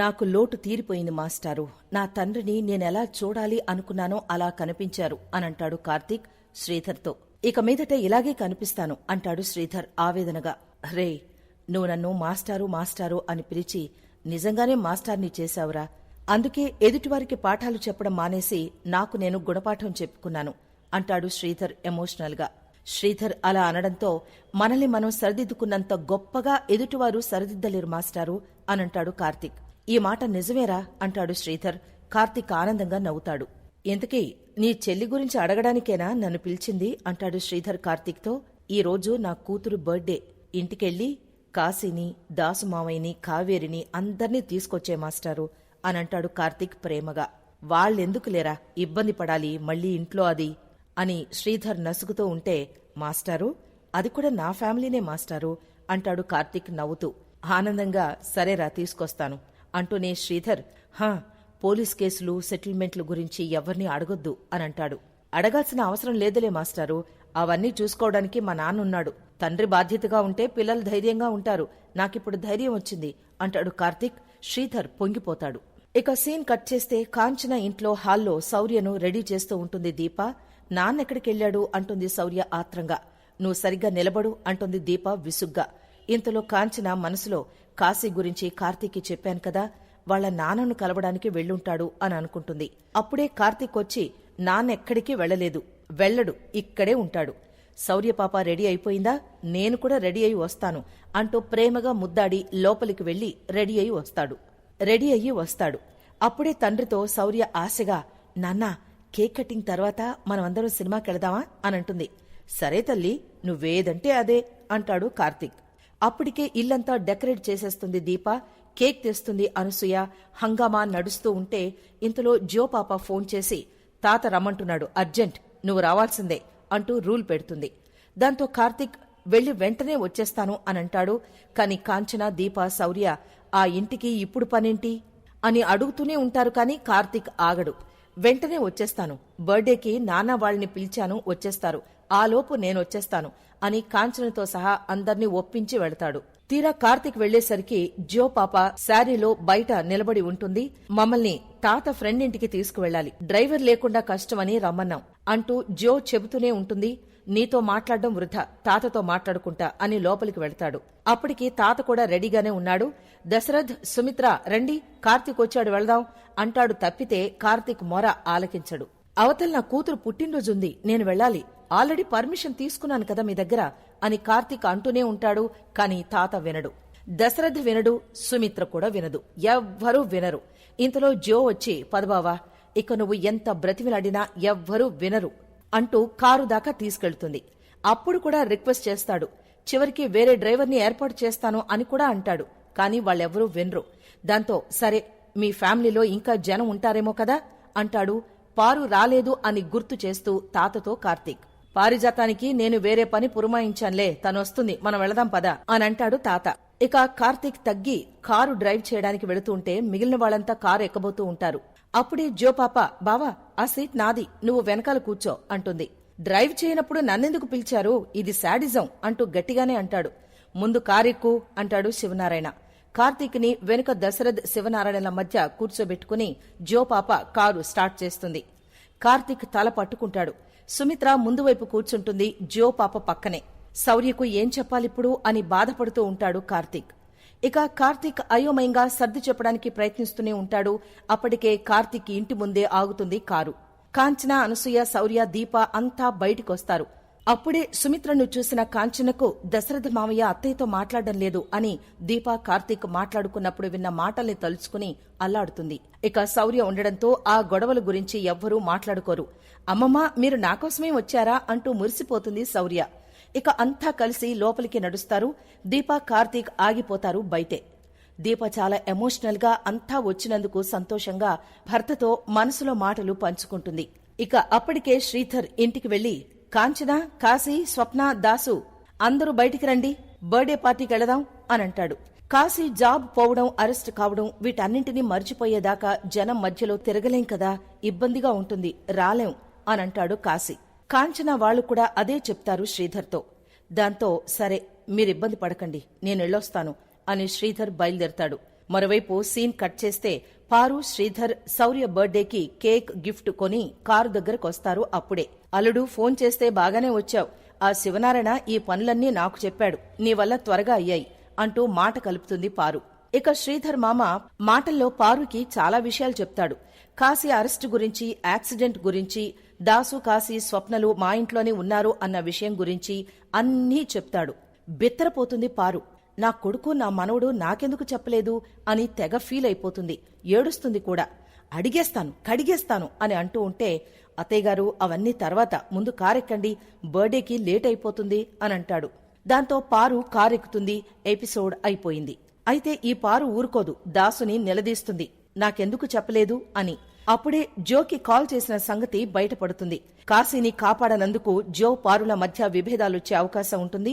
నాకు లోటు తీరిపోయింది మాస్టారు. నా తండ్రిని నేనెలా చూడాలి అనుకున్నానో అలా కనిపించారు అనంటాడు కార్తీక్ శ్రీధర్తో. ఇక మీదట ఇలాగే కనిపిస్తాను అంటాడు శ్రీధర్ ఆవేదనగా. రే నువ్వు నన్ను మాస్టారు మాస్టారు అని పిలిచి నిజంగానే మాస్టార్ని చేశావురా. అందుకే ఎదుటివారికి పాఠాలు చెప్పడం మానేసి నాకు నేను గుణపాఠం చెప్పుకున్నాను అంటాడు శ్రీధర్ ఎమోషనల్గా. శ్రీధర్ అలా అనడంతో మనల్ని మనం సరిదిద్దుకున్నంత గొప్పగా ఎదుటివారు సరిదిద్దలేరు మాస్టారు అనంటాడు కార్తీక్. ఈ మాట నిజమేరా? అంటాడు శ్రీధర్. కార్తీక్ ఆనందంగా నవ్వుతాడు. ఇంతకీ నీ చెల్లి గురించి అడగడానికేనా నన్ను పిలిచింది? అంటాడు శ్రీధర్ కార్తీక్తో. ఈ రోజు నా కూతురు బర్త్డే. ఇంటికెళ్ళి కాశీని దాసుమావయ్యని కావేరిని అందర్నీ తీసుకొచ్చే మాస్టారు అనంటాడు కార్తీక్ ప్రేమగా. వాళ్ళెందుకు లేరా ఇబ్బంది పడాలి మళ్ళీ ఇంట్లో అది అని శ్రీధర్ నసుగుతూ ఉంటే మాస్టారు అది కూడా నా ఫ్యామిలీనే మాస్టారు అంటాడు కార్తీక్ నవ్వుతూ. ఆనందంగా సరేరా తీసుకొస్తాను. అంటూనే శ్రీధర్ హా పోలీస్ కేసులు సెటిల్మెంట్ల గురించి ఎవరిని అడగొద్దు అని అంటాడు. అడగాల్సిన అవసరం లేదులే మాస్టారు. అవన్నీ చూసుకోవడానికి మా నాన్నున్నాడు తండ్రి బాధ్యతగా ఉంటే పిల్లలు ధైర్యంగా ఉంటారు. నాకిప్పుడు ధైర్యం వచ్చింది అంటాడు కార్తీక్. శ్రీధర్ పొంగిపోతాడు. ఇక సీన్ కట్ చేస్తే కాంచన ఇంట్లో హాల్లో శౌర్యను రెడీ చేస్తూ ఉంటుంది దీప. నాన్నెక్కడికెళ్ళాడు అంటుంది శౌర్య ఆత్రంగా. నువ్వు సరిగ్గా నిలబడు అంటుంది దీప విసుగ్గా. ఇంతలో కాంచన మనసులో కాశీ గురించి కార్తీక్కి చెప్పాను కదా వాళ్ళ నాన్నను కలవడానికి వెళ్ళుంటాడు అని అనుకుంటుంది. అప్పుడే కార్తీక్ వచ్చి నాన్నెక్కడికి వెళ్ళలేదు వెళ్ళడు ఇక్కడే ఉంటాడు. శౌర్యపాప రెడీ అయిపోయిందా? నేను కూడా రెడీ అయి వస్తాను అంటూ ప్రేమగా ముద్దాడి లోపలికి వెళ్ళి రెడీ అయి వస్తాడు. రెడీ అయ్యి వస్తాడు. అప్పుడే తండ్రితో శౌర్య ఆశగా నాన్నా కేక్ కటింగ్ తర్వాత మనమందరం సినిమాకి అనంటుంది అని అంటుంది. సరే తల్లి నువ్వేదంటే అదే అంటాడు కార్తీక్. అప్పటికే ఇల్లంతా డెకరేట్ చేసేస్తుంది దీప కేక్ తెస్తుంది అనసూయ హంగామా నడుస్తూ ఉంటే ఇంతలో జియో పాప ఫోన్ చేసి తాత రమ్మంటున్నాడు అర్జెంట్ నువ్వు రావాల్సిందే అంటూ రూల్ పెడుతుంది. దాంతో కార్తీక్ వెళ్ళి వెంటనే వచ్చేస్తాను అనంటాడు. కాని కాంచన దీప శౌర్య ఆ ఇంటికి ఇప్పుడు పనేంటి? అని అడుగుతూనే ఉంటారు కాని కార్తిక్ ఆగడు. వెంటనే వచ్చేస్తాను. బర్త్డేకి నాన్న వాళ్ళని పిలిచాను వచ్చేస్తారు. ఆలోపు నేనొచ్చేస్తాను అని కాంచనతో సహా అందర్నీ ఒప్పించి వెళతాడు. తీరా కార్తిక్ వెళ్ళేసరికి జియో పాప శారీలో బయట నిలబడి ఉంటుంది. మమ్మల్ని తాత ఫ్రెండ్ ఇంటికి తీసుకువెళ్ళాలి. డ్రైవర్ లేకుండా కష్టమని రమ్మన్నాం అంటూ జియో చెబుతూనే ఉంటుంది. నీతో మాట్లాడడం వృధా తాతతో మాట్లాడుకుంటా అని లోపలికి వెళ్తాడు. అప్పటికి తాత కూడా రెడీగానే ఉన్నాడు. దశరథ్ సుమిత్ర రండి కార్తీక్ వచ్చాడు వెళదాం అంటాడు తప్పితే కార్తీక్ మొర ఆలకించడు. అవతల నా కూతురు పుట్టినరోజుంది నేను వెళ్ళాలి. ఆల్రెడీ పర్మిషన్ తీసుకున్నాను కదా మీ దగ్గర అని కార్తీక్ అంటూనే ఉంటాడు కాని తాత వినడు. దశరథ్ వినడు సుమిత్ర కూడా వినదు. ఎవ్వరూ వినరు. ఇంతలో జో వచ్చి పదబావా ఇక నువ్వు ఎంత బ్రతిమిలాడినా ఎవ్వరూ వినరు అంటూ కారు దాకా తీసుకెళ్తుంది. అప్పుడు కూడా రిక్వెస్ట్ చేస్తాడు. చివరికి వేరే డ్రైవర్ని ఏర్పాటు చేస్తాను అని కూడా అంటాడు కాని వాళ్ళెవ్వరూ వినరు. దాంతో సరే మీ ఫ్యామిలీలో ఇంకా జనం ఉంటారేమో కదా అంటాడు. పారు రాలేదు అని గుర్తు చేస్తూ తాతతో కార్తీక్. పారిజాతానికి నేను వేరే పని పురమాయించాన్లే తనొస్తుంది మనం వెళదాం పద అని అంటాడు తాత. ఇక కార్తీక్ తగ్గి కారు డ్రైవ్ చేయడానికి వెళుతుంటే మిగిలిన వాళ్ళంతా కారు ఎక్కబోతూ ఉంటారు. అప్పుడే జో పాప బావా ఆ సీట్ నాది నువ్వు వెనకాల కూర్చో అంటుంది. డ్రైవ్ చేయనప్పుడు నన్నెందుకు పిలిచారు? ఇది శాడిజం అంటూ గట్టిగానే అంటాడు. ముందు కారెక్కు అంటాడు శివనారాయణ. కార్తీక్ని వెనుక దశరథ్ శివనారాయణల మధ్య కూర్చోబెట్టుకుని జో పాప కారు స్టార్ట్ చేస్తుంది. కార్తీక్ తల పట్టుకుంటాడు. సుమిత్ర ముందు వైపు కూర్చుంటుంది జో పాప పక్కనే. శౌర్యకు ఏం చెప్పాలిప్పుడు అని బాధపడుతూ ఉంటాడు కార్తీక్. ఇక కార్తీక్ అయోమయంగా సర్ది చెప్పడానికి ప్రయత్నిస్తూనే ఉంటాడు. అప్పటికే కార్తీక్ ఇంటి ముందే ఆగుతుంది కారు. కాంచన అనసూయ శౌర్య దీప అంతా బయటికొస్తారు. అప్పుడే సుమిత్రను చూసిన కాంచనకు దశరథ మావయ్య అత్తయ్యతో మాట్లాడడం లేదు అని దీప కార్తీక్ మాట్లాడుకున్నప్పుడు విన్న మాటల్ని తలుచుకుని అల్లాడుతుంది. ఇక శౌర్య ఉండడంతో ఆ గొడవల గురించి ఎవ్వరూ మాట్లాడుకోరు. అమ్మమ్మ మీరు నాకోసమే వచ్చారా అంటూ మురిసిపోతుంది శౌర్య. ఇక అంతా కలిసి లోపలికి నడుస్తారు. దీప కార్తీక్ ఆగిపోతారు బయటే. దీప చాలా ఎమోషనల్గా అంతా వచ్చినందుకు సంతోషంగా భర్తతో మనసులో మాటలు పంచుకుంటుంది. ఇక అప్పటికే శ్రీధర్ ఇంటికి వెళ్ళి కాంచన కాశీ స్వప్న దాసు అందరూ బయటికి రండి బర్త్డే పార్టీకి వెళదాం అని అంటాడు. కాశీ జాబ్ పోవడం అరెస్ట్ కావడం వీటన్నింటినీ మర్చిపోయేదాకా జనం మధ్యలో తిరగలేం కదా ఇబ్బందిగా ఉంటుంది రాలేం అని అంటాడు కాశీ. కాంచన వాళ్ళు కూడా అదే చెప్తారు శ్రీధర్తో. దాంతో సరే మీరిబ్బంది పడకండి నేను వెళ్ళొస్తాను అని శ్రీధర్ బయలుదేరతాడు. మరోవైపు సీన్ కట్ చేస్తే పారు శ్రీధర్ శౌర్య బర్త్డేకి కేక్ గిఫ్ట్ కొని కారు దగ్గరకొస్తారు అప్పుడే. అల్లుడు ఫోన్ చేస్తే బాగానే వచ్చావు. ఆ శివనారాయణ ఈ పనులన్నీ నాకు చెప్పాడు. నీ వల్ల త్వరగా అయ్యాయి అంటూ మాట కలుపుతుంది పారు. ఇక శ్రీధర్ మామ మాటల్లో పారుకి చాలా విషయాలు చెప్తాడు. కాశీ అరెస్టు గురించి యాక్సిడెంట్ గురించి దాసు కాశీ స్వప్నలు మా ఇంట్లోనే ఉన్నారు అన్న విషయం గురించి అన్నీ చెప్తాడు. బిత్తరపోతుంది పారు. నా కొడుకు నా మనవడు నాకెందుకు చెప్పలేదు అని తెగ ఫీల్ అయిపోతుంది. ఏడుస్తుంది కూడా. అడిగేస్తాను కడిగేస్తాను అని అంటూ ఉంటే అత్తయ్య గారు అవన్నీ తర్వాత ముందు కారెక్కండి బర్త్డేకి లేట్ అయిపోతుంది అని అంటాడు. దాంతో పారు కారెక్కుతుంది ఎపిసోడ్ అయిపోయింది. అయితే ఈ పారు ఊరుకోదు దాసుని నిలదీస్తుంది. నాకెందుకు చెప్పలేదు అని. అప్పుడే జోకి కాల్ చేసిన సంగతి బయటపడుతుంది. కాశీని కాపాడనందుకు జో పారుల మధ్య విభేదాలొచ్చే అవకాశం ఉంటుంది.